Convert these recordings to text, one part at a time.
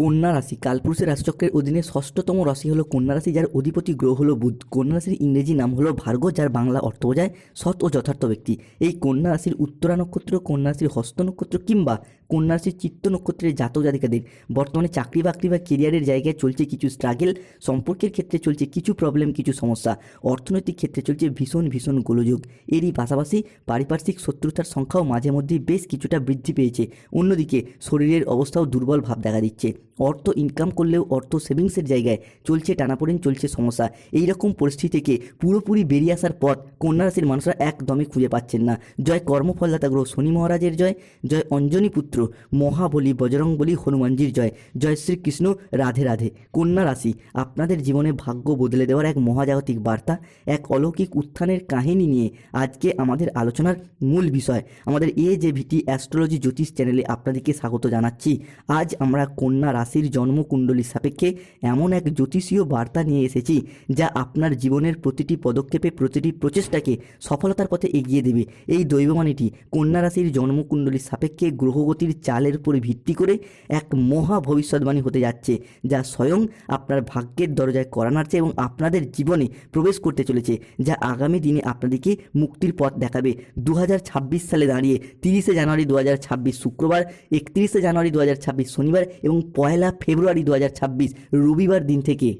কন্যা রাশি। কালপুরুষের রাশিচক্রের অধীনে ষষ্ঠতম রাশি হলো কন্যা রাশি, যার অধিপতি গ্রহ হলো বুধ। কন্যা রাশির ইংরেজি নাম হলো ভার্গ যার বাংলা অর্থ বোঝায় সৎ ও যথার্থ ব্যক্তি। এই কন্যা রাশির উত্তরা নক্ষত্র কন্যা রাশির হস্ত নক্ষত্র কিংবা কন্যা রাশির চিত্ত নক্ষত্রের জাতক জাতিকাদের। বর্তমানে চাকরি বাকরি বা কেরিয়ারের জায়গায় চলছে কিছু স্ট্রাগেল সম্পর্কের ক্ষেত্রে চলছে কিছু প্রবলেম কিছু সমস্যা। অর্থনৈতিক ক্ষেত্রে চলছে ভীষণ ভীষণ গোলযোগ। এরই পাশাপাশি পারিপার্শ্বিক শত্রুতার সংখ্যাও মাঝে মধ্যেই বেশ কিছুটা বৃদ্ধি পেয়েছে। অন্যদিকে শরীরের অবস্থাও দুর্বল ভাব দেখা দিচ্ছে। অর্থ ইনকাম করলেও অর্থ সেভিংসের জায়গায় চলছে টানাপোড়েন, চলছে সমস্যা। এই রকম পরিস্থিতি থেকে পুরোপুরি বেরিয়ে আসার পথ কন্যা রাশির মানুষরা একদমই খুঁজে পাচ্ছেন না। জয় কর্মফলদাতা গ্রহ শনি মহারাজের জয় জয় অঞ্জনী পুত্র মহাবলী বজরং বলি হনুমানজির জয়। জয় শ্রীকৃষ্ণ, রাধে রাধে। কন্যা রাশি, আপনাদের জীবনে ভাগ্য বদলে দেওয়ার এক মহাজাগতিক বার্তা, এক অলৌকিক উত্থানের কাহিনী নিয়ে আজকে আমাদের আলোচনার মূল বিষয়। আমাদের এ যে ভিটি অ্যাস্ট্রোলজি জ্যোতিষ চ্যানেলে আপনাদেরকে স্বাগত জানাচ্ছি। আজ আমরা কন্যা রাশির জন্মকুণ্ডলীর সাপেক্ষে এমন এক জ্যোতিষীয় বার্তা নিয়ে এসেছি, যা আপনার জীবনের প্রতিটি পদক্ষেপে, প্রতিটি প্রচেষ্টাকে সফলতার পথে এগিয়ে দেবে। এই দৈববাণীটি কন্যা রাশির জন্মকুণ্ডলীর সাপেক্ষে গ্রহগতির চালের উপরে ভিত্তি করে এক মহা ভবিষ্যৎবাণী হতে যাচ্ছে, যা স্বয়ং আপনার ভাগ্যের দরজায় করা নাড়ছে এবং আপনাদের জীবনে প্রবেশ করতে চলেছে, যা আগামী দিনে আপনাদেরকে মুক্তির পথ দেখাবে। দু হাজার ছাব্বিশ সালে দাঁড়িয়ে তিরিশে জানুয়ারি দু হাজার ছাব্বিশ শুক্রবার, একত্রিশে জানুয়ারি দু হাজার ছাব্বিশ শনিবার এবং পয়লা ফেব্রুয়ারি দু হাজার ছাব্বিশ রবিবার দিন থেকে।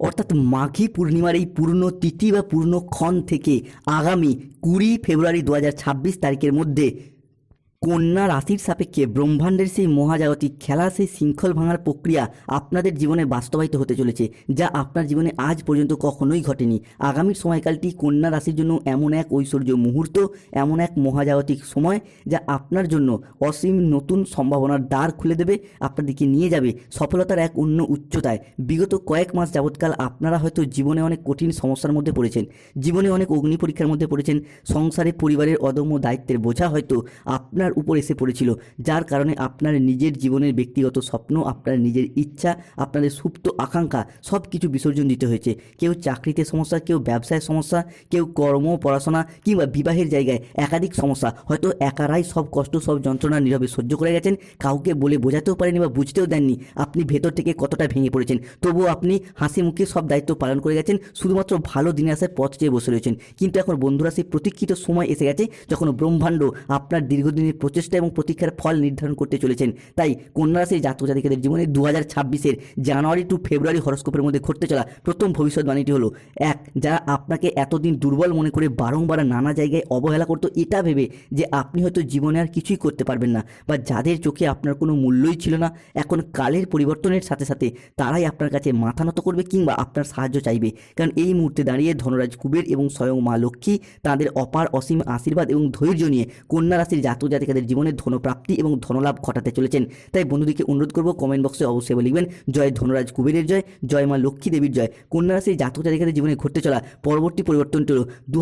অর্থাৎ মাঘী পূর্ণিমার এই পূর্ণ তিথি বা পূর্ণক্ষণ থেকে আগামী কুড়ি ফেব্রুয়ারি দু হাজার ছাব্বিশ তারিখের মধ্যে কন্যা রাশির সাপেক্ষে ব্রহ্মাণ্ডের সেই মহাজাগতিক খেলা সেই শৃঙ্খল ভাঙার প্রক্রিয়া আপনাদের জীবনে বাস্তবায়িত হতে চলেছে, যা আপনার জীবনে আজ পর্যন্ত কখনোই ঘটেনি। আগামী সময়কালটি কন্যা রাশির জন্য এমন এক ঐশ্বর্য মুহূর্ত, এমন এক মহাজাগতিক সময়, যা আপনার জন্য অসীম নতুন সম্ভাবনার দ্বার খুলে দেবে আপনাদেরকে নিয়ে যাবে সফলতার এক অন্য উচ্চতায়। বিগত কয়েক মাস যাবৎকাল আপনারা হয়তো জীবনে অনেক কঠিন সমস্যার মধ্যে পড়েছেন, জীবনে অনেক অগ্নি পরীক্ষার মধ্যে পড়েছেন, সংসারে পরিবারের অদম্য দায়িত্বের বোঝা হয়তো আপনার উপর এসে পড়েছিল, যার কারণে আপনার নিজের জীবনের ব্যক্তিগত স্বপ্ন, আপনার নিজের ইচ্ছা, আপনাদের সুপ্ত আকাঙ্ক্ষা সব কিছু বিসর্জন দিতে হয়েছে। কেউ চাকরিতে সমস্যা, কেউ ব্যবসায় সমস্যা, কেউ কর্ম, পড়াশোনা কিংবা বিবাহের জায়গায় একাধিক সমস্যা। হয়তো একারাই সব কষ্ট, সব যন্ত্রণা নীরবে সহ্য করে গেছেন, কাউকে বলে বোঝাতেও পারেনি বা বুঝতেও দেননি। আপনি ভেতর থেকে কতটা ভেঙে পড়েছেন? তবুও আপনি হাসি মুখে সব দায়িত্ব পালন করে গেছেন, শুধুমাত্র ভালো দিনে আসার পথ চেয়ে বসে রয়েছেন। কিন্তু এখন বন্ধুরা সেই প্রতীক্ষিত সময় এসে গেছে, যখন ব্রহ্মাণ্ড আপনার দীর্ঘদিনের প্রচেষ্টা এবং প্রতীক্ষার ফল নির্ধারণ করতে চলেছেন। তাই কন্যা রাশির জাতক জাতিকাদের জীবনে দু হাজার ছাব্বিশের জানুয়ারি টু ফেব্রুয়ারি হরস্কোপের মধ্যে ঘটতে চলা প্রথম ভবিষ্যৎবাণীটি হলো, এক, যারা আপনাকে এতদিন দুর্বল মনে করে বারংবার নানা জায়গায় অবহেলা করতো, এটা ভেবে যে আপনি হয়তো জীবনে আর কিছুই করতে পারবেন না বা যাদের চোখে আপনার কোনো মূল্যই ছিল না, এখন কালের পরিবর্তনের সাথে সাথে তারাই আপনার কাছে মাথা নত করবে কিংবা আপনার সাহায্য চাইবে। কারণ এই মুহূর্তে দাঁড়িয়ে ধনরাজ কুবের এবং স্বয়ং মা লক্ষ্মী তাদের অপার অসীম আশীর্বাদ এবং ধৈর্য নিয়ে কন্যা রাশির জাতক জাতিকাদের জীবনে ধনপ্রাপ্তি এবং ধনলাভ ঘটাতে চলেছেন। তাই বন্ধুদেরকে অনুরোধ করব কমেন্ট বক্সে অবশ্যই লিখবেন, জয় ধনরাজ কুবেরের জয় জয় মা লক্ষ্মী দেবীর জয়। কন্যা রাশির জাতক জাতিকাদের জীবনে ঘটতে চলা পরবর্তী পরিবর্তনটি হল দু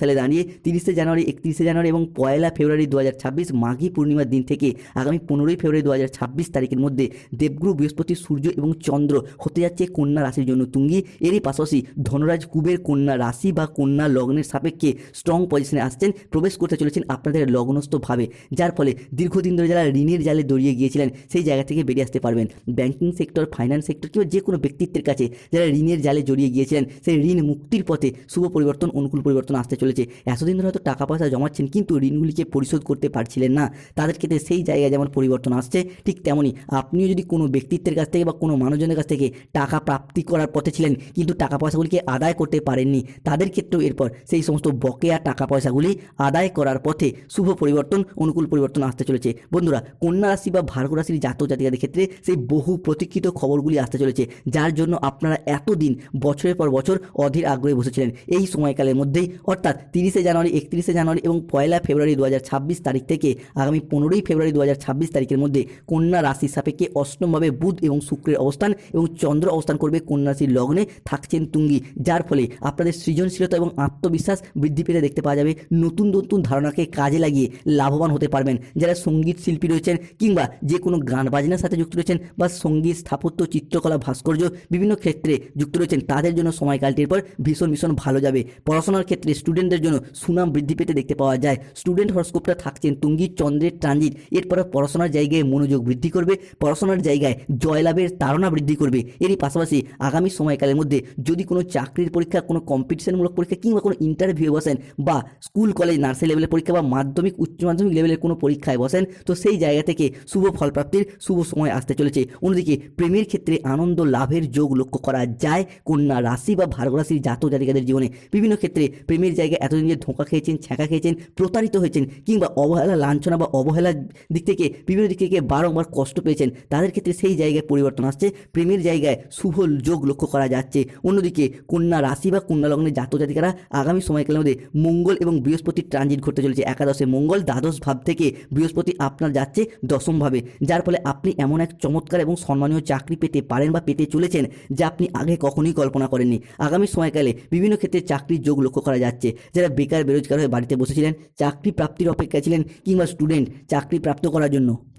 সালে দাঁড়িয়ে তিরিশে জানুয়ারি, একত্রিশে জানুয়ারি এবং পয়লা ফেব্রুয়ারি দু হাজার ছাব্বিশ মাঘী পূর্ণিমার দিন থেকে আগামী পনেরোই ফেব্রুয়ারি দু হাজার ছাব্বিশ তারিখের মধ্যে দেবগুরু বৃহস্পতি সূর্য এবং চন্দ্র হতে যাচ্ছে কন্যা রাশির জন্য তুঙ্গি। এরই পাশাপাশি ধনরাজ কুবের কন্যা রাশি বা কন্যা লগ্নের সাপেক্ষে স্ট্রং পজিশনে আসছেন, প্রবেশ করতে চলেছেন আপনাদের লগ্নস্থভাবে। যার ফলে দীর্ঘদিন ধরে যারা ঋণের জালে দড়িয়ে গিয়েছিলেন, সেই জায়গা থেকে বেরিয়ে আসতে পারবেন। ব্যাংকিং সেক্টর ফাইন্যান্স সেক্টর কিংবা যে কোনো ব্যক্তিত্বের কাছে যারা ঋণের জালে জড়িয়ে গিয়েছিলেন, সেই ঋণ মুক্তির পথে শুভ পরিবর্তন, অনুকূল পরিবর্তন আসতে চলেছে। এতদিন ধরে হয়তো টাকা পয়সা জমাচ্ছেন, কিন্তু ঋণগুলিকে পরিশোধ করতে পারছিলেন না। তাদের ক্ষেত্রে সেই জায়গায় যেমন পরিবর্তন আসছে, ঠিক তেমনই আপনিও যদি কোনো ব্যক্তিত্বের কাছ থেকে বা কোনো মানুষজনের কাছ থেকে টাকা প্রাপ্তি করার পথে ছিলেন, কিন্তু টাকা পয়সাগুলিকে আদায় করতে পারেননি, তাদের ক্ষেত্রেও এরপর সেই সমস্ত বকেয়া টাকা পয়সাগুলি আদায় করার পথে শুভ পরিবর্তন অনুকূল পরিবর্তন আসতে চলেছে। বন্ধুরা, কন্যা রাশি বা ভার্গ রাশির জাতক জাতিকাদের ক্ষেত্রে সেই বহু প্রতীক্ষিত খবরগুলি আসতে চলেছে, যার জন্য আপনারা এতদিন বছরের পর বছর অধীর আগ্রহে বসেছিলেন। এই সময়কালের মধ্যেই, অর্থাৎ তিরিশে জানুয়ারি, একত্রিশে জানুয়ারি এবং পয়লা ফেব্রুয়ারি দু হাজার ছাব্বিশ তারিখ থেকে আগামী পনেরোই ফেব্রুয়ারি দু হাজার ছাব্বিশ তারিখের মধ্যে কন্যা রাশির সাপেক্ষে অষ্টমভাবে বুধ এবং শুক্রের অবস্থান এবং চন্দ্র অবস্থান করবে কন্যা রাশির লগ্নে থাকছেন তুঙ্গি, যার ফলে আপনাদের সৃজনশীলতা এবং আত্মবিশ্বাস বৃদ্ধি পেতে দেখতে পাওয়া যাবে। নতুন নতুন ধারণাকে কাজে লাগিয়ে লাভবান হতে পারবেন। যারা সংগীত শিল্পী রয়েছেন কিংবা যে কোনো গান বাজনার সাথে যুক্ত রয়েছেন বা সংগীত, স্থাপত্য, চিত্রকলা, ভাস্কর্য বিভিন্ন ক্ষেত্রে যুক্ত রয়েছেন, তাদের জন্য সময়কালটির পর ভীষণ ভীষণ ভালো যাবে। পড়াশোনার ক্ষেত্রে স্টুডেন্টদের জন্য সুনাম বৃদ্ধি পেতে দেখতে পাওয়া যায়। স্টুডেন্ট হরস্কোপটা থাকছেন তুঙ্গি চন্দ্রের ট্রানজিট। এরপরে পড়াশোনার জায়গায় মনোযোগ বৃদ্ধি করবে। পড়াশোনার জায়গায় জয়লাভের তাড়না বৃদ্ধি করবে। এরই পাশাপাশি আগামী সময়কালের মধ্যে যদি কোনো চাকরির পরীক্ষা, কোনো কম্পিটিশনমূলক পরীক্ষা কিংবা কোনো ইন্টারভিউ বসেন বা স্কুল কলেজ নার্সারি লেভেলের পরীক্ষা বা মাধ্যমিক, উচ্চ মাধ্যমিক লেভেলের কোনো পরীক্ষায় বসেন। তো সেই জায়গা থেকে শুভ ফলপ্রাপ্তির শুভ সময় আসতে চলেছে। অন্যদিকে প্রেমের ক্ষেত্রে আনন্দ লাভের যোগ লক্ষ্য করা যায়। কন্যা রাশি বা ভার্গ রাশির জাতক জাতিকাদের জীবনে বিভিন্ন ক্ষেত্রে প্রেমের জায়গায় এতদিন যে ধোঁকা খেয়েছেন, ছ্যাঁকা খেয়েছেন, প্রতারিত হয়েছেন কিংবা অবহেলা, লাঞ্ছনা বা অবহেলার দিক থেকে বিভিন্ন দিক থেকে বারংবার কষ্ট পেয়েছেন, তাদের ক্ষেত্রে সেই জায়গায় পরিবর্তন আসছে। প্রেমের জায়গায় শুভ যোগ লক্ষ্য করা যাচ্ছে। অন্যদিকে কন্যা রাশি বা কন্যা লগ্নের জাতক জাতিকারা আগামী সময়কালের মধ্যে মঙ্গল এবং বৃহস্পতির ট্রানজিট ঘটতে চলেছে। একাদশে মঙ্গল, দ্বাদশ থেকে বৃহস্পতি আপনার যাচ্ছে দশমভাবে। যার ফলে আপনি এমন এক চমৎকার এবং সম্মানীয় চাকরি পেতে পারেন বা পেতে চলেছেন যা আপনি আগে কখনোই কল্পনা করেননি। আগামী সময়কালে বিভিন্ন ক্ষেত্রে চাকরির যোগ লক্ষ্য করা যাচ্ছে। যারা বেকার, বেরোজগার হয়ে বাড়িতে বসেছিলেন চাকরি প্রাপ্তির অপেক্ষা ছিলেন কিংবা স্টুডেন্ট চাকরি প্রাপ্ত করার জন্য।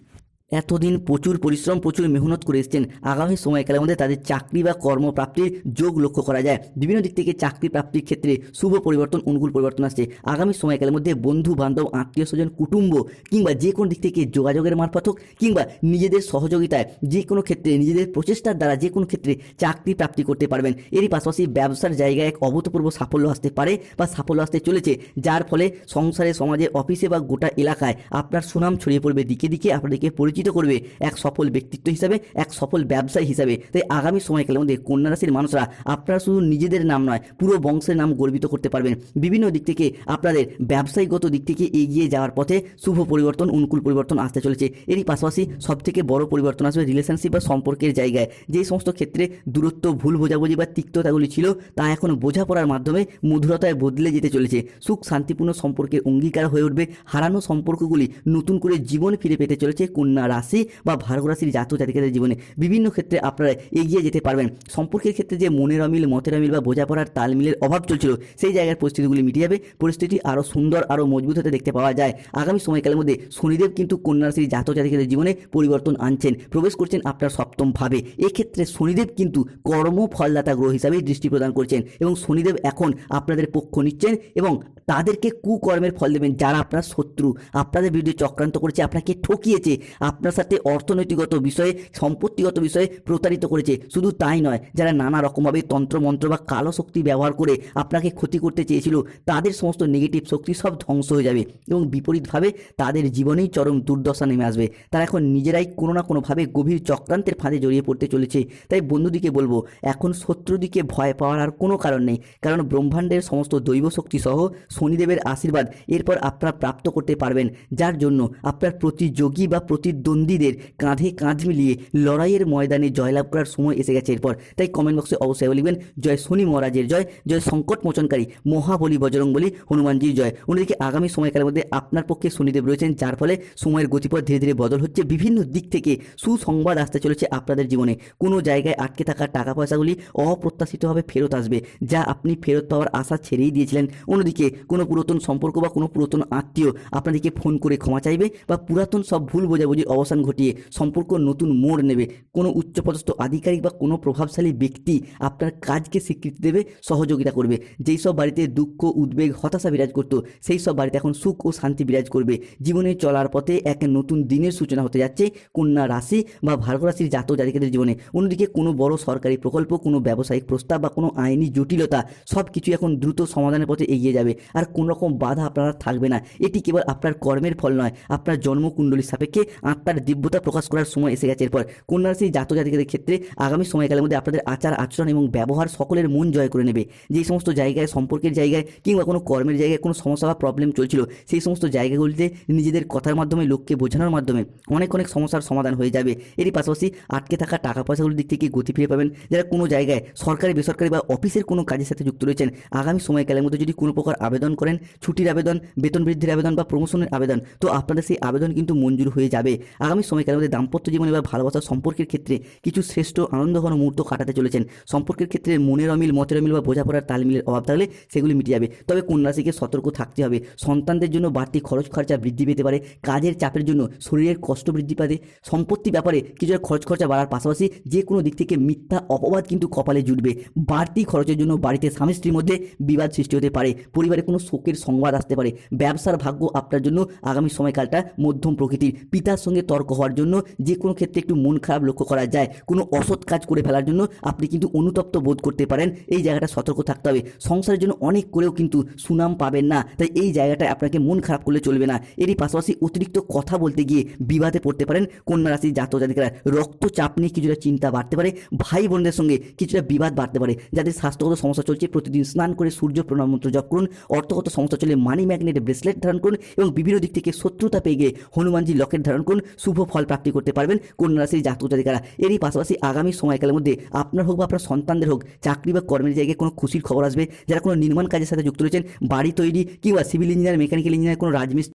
এতদিন প্রচুর পরিশ্রম, প্রচুর মেহনত করে এসেছেন। আগামী সময়কালের মধ্যে তাদের চাকরি বা কর্মপ্রাপ্তির যোগ লক্ষ্য করা যায়। বিভিন্ন দিক থেকে চাকরি প্রাপ্তির ক্ষেত্রে শুভ পরিবর্তন, অনুকূল পরিবর্তন আসছে। আগামী সময়কালের মধ্যে বন্ধু বান্ধব আত্মীয় স্বজন, কুটুম্ব কিংবা যে কোনো দিক থেকে যোগাযোগের মারফত হোক কিংবা নিজেদের সহযোগিতায় যে কোনো ক্ষেত্রে, নিজেদের প্রচেষ্টার দ্বারা যে কোনো ক্ষেত্রে চাকরি প্রাপ্তি করতে পারবেন। এরই পাশাপাশি ব্যবসার জায়গায় এক অভূতপূর্ব সাফল্য আসতে পারে বা সাফল্য আসতে চলেছে, যার ফলে সংসারে, সমাজে, অফিসে বা গোটা এলাকায় আপনার সুনাম ছড়িয়ে পড়বে। দিকে দিকে আপনাদেরকে পরিচিত করবে এক সফল ব্যক্তিত্ব হিসাবে, এক সফল ব্যবসায়ী হিসাবে। তাই আগামী সময়কালের মধ্যে কন্যা রাশির মানুষরা আপনারা শুধু নিজেদের নাম নয়, পুরো বংশের নাম গর্বিত করতে পারবেন। বিভিন্ন দিক থেকে আপনাদের ব্যবসায়ীগত দিক থেকে এগিয়ে যাওয়ার পথে শুভ পরিবর্তন, অনুকূল পরিবর্তন আসতে চলেছে। এরই পাশাপাশি সবথেকে বড় পরিবর্তন আসবে রিলেশনশিপ বা সম্পর্কের জায়গায়। যেই সমস্ত ক্ষেত্রে দূরত্ব, ভুল বোঝাবুঝি বা তিক্ততাগুলি ছিল, তা এখন বোঝাপড়ার মাধ্যমে মধুরতায় বদলে যেতে চলেছে। সুখ, শান্তিপূর্ণ সম্পর্কের অঙ্গীকার হয়ে উঠবে। হারানো সম্পর্কগুলি নতুন করে জীবন ফিরে পেতে চলেছে কন্যা রাশি বা ভার্গ রাশির জাতক জাতিকাদের জীবনে বিভিন্ন ক্ষেত্রে আপনারা এগিয়ে যেতে পারবেন। সম্পর্কের ক্ষেত্রে যে মনের অমিল, মতের অমিল বা বোঝাপড়ার তালমিলের অভাব চলছিল, সেই জায়গার পরিস্থিতিগুলি মিটে যাবে। পরিস্থিতি আরও সুন্দর আরও মজবুত হতে দেখতে পাওয়া যায়। আগামী সময়কালের মধ্যে শনিদেব কিন্তু কন্যা রাশির জাতক জাতিকাদের জীবনে পরিবর্তন আনছেন। প্রবেশ করছেন আপনার সপ্তম ভাবে এক্ষেত্রে শনিদেব কিন্তু কর্ম ফলদাতা গ্রহ হিসাবে দৃষ্টি প্রদান করছেন এবং শনিদেব এখন আপনাদের পক্ষ নিচ্ছেন এবং তাদেরকে কুকর্মের ফল দেবেন। যারা আপনার শত্রু, আপনাদের বিরুদ্ধে চক্রান্ত করেছে, আপনাকে ঠকিয়েছে আপনার সাথে অর্থনৈতিকগত বিষয়ে, সম্পত্তিগত বিষয়ে প্রতারিত করেছে। শুধু তাই নয়, যারা নানা রকমভাবে তন্ত্রমন্ত্র বা কালো শক্তি ব্যবহার করে আপনাকে ক্ষতি করতে চেয়েছিল, তাদের সমস্ত নেগেটিভ শক্তি সব ধ্বংস হয়ে যাবে এবং বিপরীতভাবে তাদের জীবনেই চরম দুর্দশা নেমে আসবে। তারা এখন নিজেরাই কোনো না কোনোভাবে গভীর চক্রান্তের ফাঁদে জড়িয়ে পড়তে চলেছে। তাই বন্ধুদিকে বলব, এখন শত্রুদিকে ভয় পাওয়ার আর কোনো কারণ নেই, কারণ ব্রহ্মাণ্ডের সমস্ত দৈব শক্তি সহ শনিদেবের আশীর্বাদ এরপর আপনারা প্রাপ্ত করতে পারবেন। যার জন্য আপনার প্রতিযোগী বা প্রতিদ্বন্দ্বীদের কাঁধে কাঁধ মিলিয়ে লড়াইয়ের ময়দানে জয়লাভ করার সময় এসে গেছে এরপর। তাই কমেন্ট বক্সে অবশ্যই লিখবেন, জয় শনি মহারাজের জয় জয় সংকট মোচনকারী, মহাবলী বজরংবলী হনুমানজির জয়। অন্যদিকে আগামী সময়কালের মধ্যে আপনার পক্ষে শনিদেব রয়েছেন, যার ফলে সময়ের গতিপথ ধীরে ধীরে বদল হচ্ছে, বিভিন্ন দিক থেকে সুসংবাদ আসতে চলেছে আপনাদের জীবনে। কোনো জায়গায় আটকে থাকা টাকা পয়সাগুলি অপ্রত্যাশিতভাবে ফেরত আসবে, যা আপনি ফেরত পাওয়ার আশা ছেড়েই দিয়েছিলেন। অন্যদিকে কোনো পুরাতন সম্পর্ক বা কোনো পুরাতন আত্মীয় আপনাদেরকে ফোন করে ক্ষমা চাইবে বা পুরাতন সব ভুল বোঝাবুঝির অবসান ঘটিয়ে সম্পর্ক নতুন মোড় নেবে। কোনো উচ্চপদস্থ আধিকারিক বা কোনো প্রভাবশালী ব্যক্তি আপনার কাজকে স্বীকৃতি দেবে, সহযোগিতা করবে। যেই সব বাড়িতে দুঃখ, উদ্বেগ, হতাশা বিরাজ করতো, সেই সব বাড়িতে এখন সুখ ও শান্তি বিরাজ করবে। জীবনে চলার পথে এক নতুন দিনের সূচনা হতে যাচ্ছে কন্যা রাশি বা ভার্গ রাশির জাতক জাতিকাদের জীবনে। অন্যদিকে কোনো বড় সরকারি প্রকল্প, কোনো ব্যবসায়িক প্রস্তাব বা কোনো আইনি জটিলতা সব কিছু এখন দ্রুত সমাধানের পথে এগিয়ে যাবে। আর কোনো রকম বাধা আপনার থাকবে না। এটি কেবল আপনার কর্মের ফল নয়, আপনার জন্মকুণ্ডলীর সাপেক্ষে আত্মার দিব্যতা প্রকাশ করার সময় এসে গেছে। এরপর কন্যা রাশির জাতক জাতিকাদের ক্ষেত্রে আগামী সময়কালের মধ্যে আপনাদের আচার, আচরণ এবং ব্যবহার সকলের মন জয় করে নেবে। যেই সমস্ত জায়গায়, সম্পর্কের জায়গায় কিংবা কোনো কর্মের জায়গায় কোনো সমস্যা বা প্রবলেম চলছিল, সেই সমস্ত জায়গাগুলিতে নিজেদের কথার মাধ্যমে, লোককে বোঝানোর মাধ্যমে অনেক অনেক সমস্যার সমাধান হয়ে যাবে। এরই পাশাপাশি আটকে থাকা টাকা পয়সাগুলির দিক থেকে গতি ফিরে পাবেন। যারা কোনো জায়গায় সরকারি, বেসরকারি বা অফিসের কোনো কাজের সাথে যুক্ত রয়েছেন, আগামী সময়কালের মধ্যে যদি কোনো প্রকার আবেদন করেন, ছুটির আবেদন, বেতন বৃদ্ধির আবেদন বা প্রমোশনের আবেদন, তো আপনাদের সেই আবেদন কিন্তু মঞ্জুর হয়ে যাবে। আগামী সময়কালের মধ্যে দাম্পত্য জীবনে বা ভালোবাসা সম্পর্কের ক্ষেত্রে কিছু শ্রেষ্ঠ আনন্দঘন মুহূর্ত কাটাতে চলেছেন। সম্পর্কের ক্ষেত্রে মনের অমিল, মতের অমিল বা বোঝাপড়ার তালমিলের অভাব থাকলে সেগুলি মিটে যাবে। তবে কন্যা রাশিকে সতর্ক থাকতে হবে। সন্তানদের জন্য বাড়তি খরচ খরচা বৃদ্ধি পেতে পারে। কাজের চাপের জন্য শরীরের কষ্ট বৃদ্ধি পাবে। সম্পত্তি ব্যাপারে কিছুটা খরচ খরচা বাড়ার পাশাপাশি যে কোনো দিক থেকে মিথ্যা অপবাদ কিন্তু কপালে জুটবে। বাড়তি খরচের জন্য বাড়িতে স্বামী স্ত্রীর মধ্যে বিবাদ সৃষ্টি হতে পারে। পরিবারে কোনো শোকের সংবাদ আসতে পারে। ব্যবসার ভাগ্য আপনার জন্য আগামী সময়কালটা মধ্যম প্রকৃতির। পিতার সঙ্গে তর্ক হওয়ার জন্য, যে কোনো ক্ষেত্রে একটু মন খারাপ লক্ষ্য করা যায়। কোনো অসৎ কাজ করে ফেলার জন্য আপনি কিন্তু অনুতপ্ত বোধ করতে পারেন। এই জায়গাটা সতর্ক থাকতে হবে। সংসারের জন্য অনেক করেও কিন্তু সুনাম পাবেন না। তাই এই জায়গাটায় আপনাকে মন খারাপ করলে চলবে না। এরই পাশাপাশি অতিরিক্ত কথা বলতে গিয়ে বিবাদে পড়তে পারেন কন্যা রাশির জাতক জাতিকারা। রক্তচাপ নিয়ে কিছুটা চিন্তা বাড়তে পারে। ভাই বোনদের সঙ্গে কিছুটা বিবাদ বাড়তে পারে। যাদের স্বাস্থ্যগত সমস্যা চলছে, প্রতিদিন স্নান করে সূর্য প্রণাম মন্ত্র জপ করুন। অর্থগত সমস্যা চলে মানি ম্যাগনেট ব্রেসলেট ধারণ করুন এবং বিভিন্ন দিক থেকে শত্রুতা পেয়ে গিয়ে হনুমানজি লকেট ধারণ করুন। শুভ ফল প্রাপ্তি করতে পারবেন কন্যা রাশির জাতক জাতিকারা। এরই পাশাপাশি আগামী সময়কালের মধ্যে আপনার হোক বা আপনার সন্তানদের হোক, চাকরি বা কর্মের জায়গায় কোনো খুশির খবর আসবে। যারা কোনো নির্মাণ কাজের সাথে যুক্ত রয়েছেন, বাড়ি তৈরি কিংবা সিভিল ইঞ্জিনিয়ার মেকানিক্যাল ইঞ্জিনিয়ার কোনো রাজমিস্ত্রি